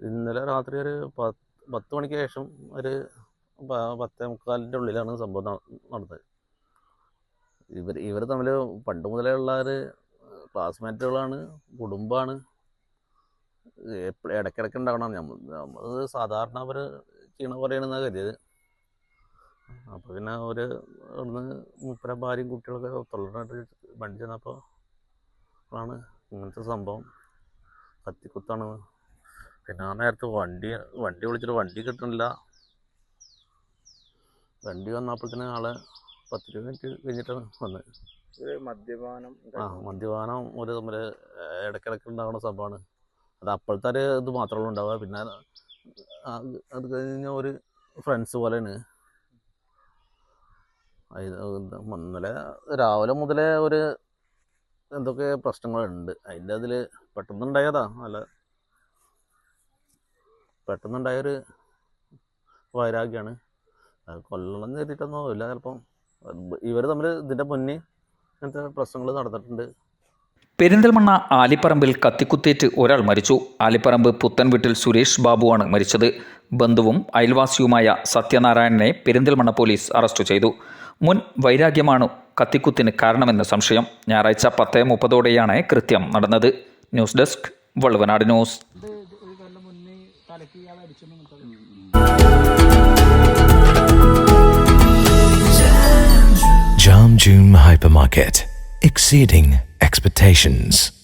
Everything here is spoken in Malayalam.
ഇന്നലെ രാത്രി ഒരു പത്ത് മണിക്ക് ശേഷം ഒരു പത്തേ മുക്കാലിന്റെ ഉള്ളിലാണ് സംഭവം നടന്നത്. ഇവർ ഇവർ തമ്മിൽ പണ്ട് മുതലേ ഉള്ള ഒരു ക്ലാസ്മേറ്റുകളാണ് കുടുംബമാണ് ഇടയ്ക്കിടയ്ക്ക് ഉണ്ടാവണം. നമ്മൾ നമ്മൾ സാധാരണ അവർ ചെയ്യണ പോലെയാണെന്നാണ് കരുതിയത്. അപ്പോൾ പിന്നെ അവർ അവിടുന്ന് മുപ്പര ഭാര്യയും കുട്ടികളൊക്കെ തൊള്ളനായിട്ട് വണ്ടി ചെന്നപ്പോൾ ആണ് ഇങ്ങനത്തെ സംഭവം. കത്തിക്കുത്താണ് പിന്നെ ആ നേരത്ത് വണ്ടി വണ്ടി വിളിച്ചിട്ട് വണ്ടി കിട്ടണില്ല. വണ്ടി വന്നപ്പോഴത്തേന് ആൾ പത്ത് ഇരുപത് മിനിറ്റ് കഴിഞ്ഞിട്ടാണ് വന്നത് ഒരു മദ്യപാനം ആ മദ്യപാനം ഒരു തമ്മിൽ ഇടയ്ക്കിടയ്ക്ക് ഉണ്ടാകുന്ന സംഭവമാണ്. അത് അപ്പോഴത്തെ ഒരു ഇത് മാത്രമേ ഉണ്ടാവുക. പിന്നെ അത് കഴിഞ്ഞ ഒരു ഫ്രണ്ട്സ് പോലെയാണ്. ഇന്നലെ രാവിലെ മുതലേ ഒരു എന്തൊക്കെ പ്രശ്നങ്ങളുണ്ട്. അതിന്റെ അതിൽ പെട്ടെന്നുണ്ടായതാ. അല്ല പെട്ടെന്നുണ്ടായൊരു വൈരാഗ്യമാണ് അത് കൊല്ലണം കരുതിയിട്ടൊന്നും ഇല്ല ചിലപ്പം ഇവർ തമ്മിൽ ഇതിന്റെ മുന്നേ ഇങ്ങനത്തെ പ്രശ്നങ്ങൾ നടന്നിട്ടുണ്ട്. പെരിന്തൽമണ്ണ ആലിപ്പറമ്പിൽ കത്തിക്കുത്തേറ്റ് ഒരാൾ മരിച്ചു. ആലിപ്പറമ്പ് പുത്തൻ വീട്ടിൽ സുരേഷ് ബാബുവാണ് മരിച്ചത്. ബന്ധുവും അയൽവാസിയുമായ സത്യനാരായണനെ പെരിന്തൽമണ്ണ പോലീസ് അറസ്റ്റ് ചെയ്തു. മുൻ വൈരാഗ്യമാണ് കത്തിക്കുത്തിന് കാരണമെന്ന് സംശയം. ഞായറാഴ്ച പത്ത് മുപ്പതോടെയാണ് കൃത്യം നടന്നത്. News desk Valluvanad news. മലക്ക് Hypermarket exceeding expectations.